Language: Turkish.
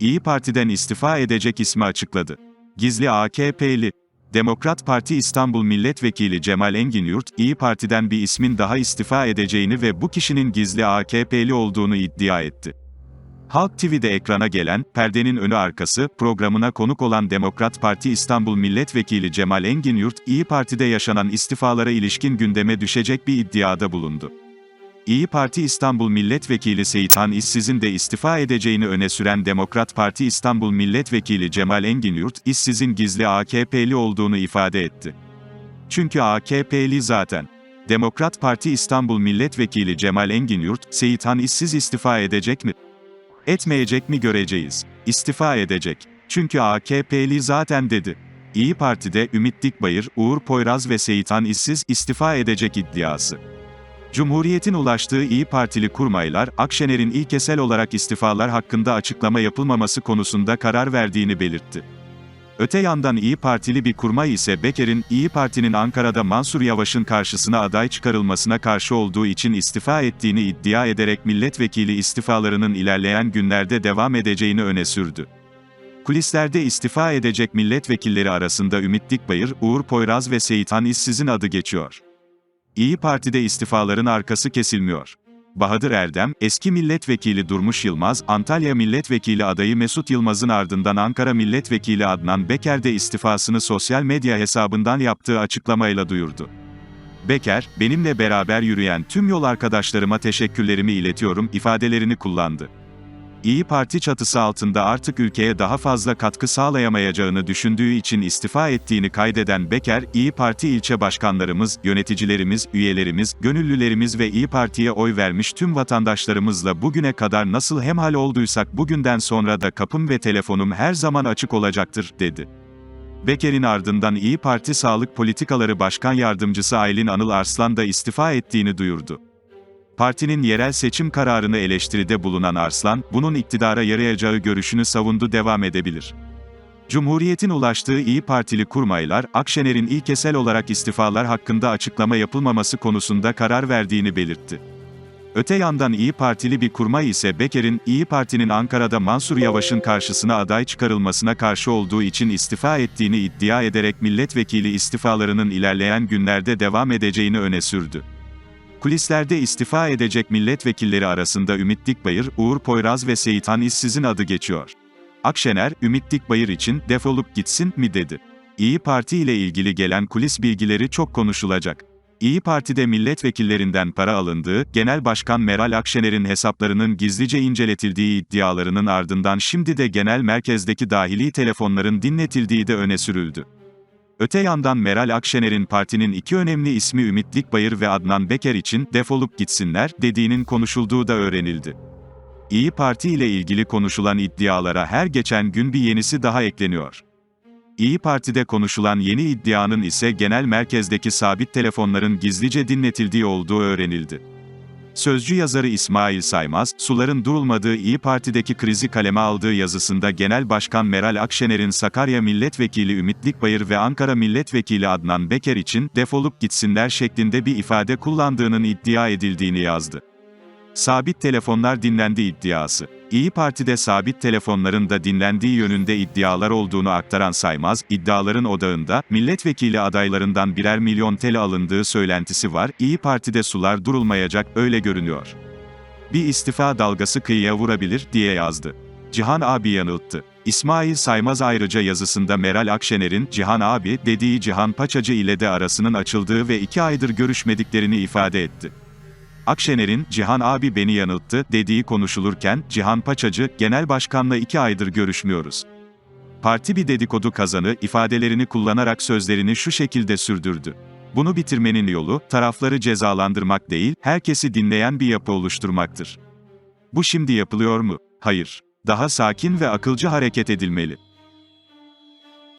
İyi Parti'den istifa edecek ismi açıkladı. Gizli AKP'li Demokrat Parti İstanbul Milletvekili Cemal Enginyurt, İyi Parti'den bir ismin daha istifa edeceğini ve bu kişinin gizli AKP'li olduğunu iddia etti. Halk TV'de ekrana gelen, perdenin önü arkası, programına konuk olan Demokrat Parti İstanbul Milletvekili Cemal Enginyurt, İyi Parti'de yaşanan istifalara ilişkin gündeme düşecek bir iddiada bulundu. İyi Parti İstanbul Milletvekili Seyithan İşsiz'in de istifa edeceğini öne süren Demokrat Parti İstanbul Milletvekili Cemal Enginyurt, İşsiz'in gizli AKP'li olduğunu ifade etti. Çünkü AKP'li zaten. Demokrat Parti İstanbul Milletvekili Cemal Enginyurt, Seyithan İşsiz istifa edecek mi? Etmeyecek mi göreceğiz. İstifa edecek. Çünkü AKP'li zaten dedi. İyi Parti'de Ümit Dikbayır, Uğur Poyraz ve Seyithan İşsiz istifa edecek iddiası. Cumhuriyet'in ulaştığı İyi Partili kurmaylar, Akşener'in ilkesel olarak istifalar hakkında açıklama yapılmaması konusunda karar verdiğini belirtti. Öte yandan İyi Partili bir kurmay ise Beker'in, İyi Parti'nin Ankara'da Mansur Yavaş'ın karşısına aday çıkarılmasına karşı olduğu için istifa ettiğini iddia ederek milletvekili istifalarının ilerleyen günlerde devam edeceğini öne sürdü. Kulislerde istifa edecek milletvekilleri arasında Ümit Dikbayır, Uğur Poyraz ve Seyithan İşsiz'in adı geçiyor. İyi Parti'de istifaların arkası kesilmiyor. Bahadır Erdem, eski milletvekili Durmuş Yılmaz, Antalya milletvekili adayı Mesut Yılmaz'ın ardından Ankara milletvekili Adnan Beker de istifasını sosyal medya hesabından yaptığı açıklamayla duyurdu. Beker, benimle beraber yürüyen tüm yol arkadaşlarıma teşekkürlerimi iletiyorum ifadelerini kullandı. İyi Parti çatısı altında artık ülkeye daha fazla katkı sağlayamayacağını düşündüğü için istifa ettiğini kaydeden Beker, İyi Parti ilçe başkanlarımız, yöneticilerimiz, üyelerimiz, gönüllülerimiz ve İyi Parti'ye oy vermiş tüm vatandaşlarımızla bugüne kadar nasıl hemhal olduysak bugünden sonra da kapım ve telefonum her zaman açık olacaktır, dedi. Beker'in ardından İyi Parti Sağlık Politikaları Başkan Yardımcısı Aylin Anıl Arslan da istifa ettiğini duyurdu. Partinin yerel seçim kararını eleştiride bulunan Arslan, bunun iktidara yarayacağı görüşünü savundu devam edebilir. Cumhuriyetin ulaştığı İyi Partili kurmaylar, Akşener'in ilkesel olarak istifalar hakkında açıklama yapılmaması konusunda karar verdiğini belirtti. Öte yandan İyi Partili bir kurmay ise Beker'in, İyi Parti'nin Ankara'da Mansur Yavaş'ın karşısına aday çıkarılmasına karşı olduğu için istifa ettiğini iddia ederek milletvekili istifalarının ilerleyen günlerde devam edeceğini öne sürdü. Kulislerde istifa edecek milletvekilleri arasında Ümit Dikbayır, Uğur Poyraz ve Seyithan İşsiz'in adı geçiyor. Akşener, Ümit Dikbayır için defolup gitsin mi dedi. İyi Parti ile ilgili gelen kulis bilgileri çok konuşulacak. İyi Parti'de milletvekillerinden para alındığı, Genel Başkan Meral Akşener'in hesaplarının gizlice inceletildiği iddialarının ardından şimdi de genel merkezdeki dahili telefonların dinletildiği de öne sürüldü. Öte yandan Meral Akşener'in partinin iki önemli ismi Ümit Dikbayır ve Adnan Beker için defolup gitsinler dediğinin konuşulduğu da öğrenildi. İyi Parti ile ilgili konuşulan iddialara her geçen gün bir yenisi daha ekleniyor. İyi Parti'de konuşulan yeni iddianın ise genel merkezdeki sabit telefonların gizlice dinletildiği olduğu öğrenildi. Sözcü yazarı İsmail Saymaz, suların durulmadığı İyi Parti'deki krizi kaleme aldığı yazısında Genel Başkan Meral Akşener'in Sakarya Milletvekili Ümit Dikbayır ve Ankara Milletvekili Adnan Beker için defolup gitsinler şeklinde bir ifade kullandığının iddia edildiğini yazdı. Sabit telefonlar dinlendi iddiası. İyi Parti'de sabit telefonların da dinlendiği yönünde iddialar olduğunu aktaran Saymaz, iddiaların odağında, milletvekili adaylarından birer milyon TL alındığı söylentisi var, İyi Parti'de sular durulmayacak, öyle görünüyor. Bir istifa dalgası kıyıya vurabilir, diye yazdı. Cihan abi yanılttı. İsmail Saymaz ayrıca yazısında Meral Akşener'in, Cihan abi, dediği Cihan Paçacı ile de arasının açıldığı ve iki aydır görüşmediklerini ifade etti. Akşener'in, Cihan abi beni yanılttı, dediği konuşulurken, Cihan Paçacı, genel başkanla iki aydır görüşmüyoruz. Parti bir dedikodu kazanı, ifadelerini kullanarak sözlerini şu şekilde sürdürdü. Bunu bitirmenin yolu, tarafları cezalandırmak değil, herkesi dinleyen bir yapı oluşturmaktır. Bu şimdi yapılıyor mu? Hayır. Daha sakin ve akılcı hareket edilmeli.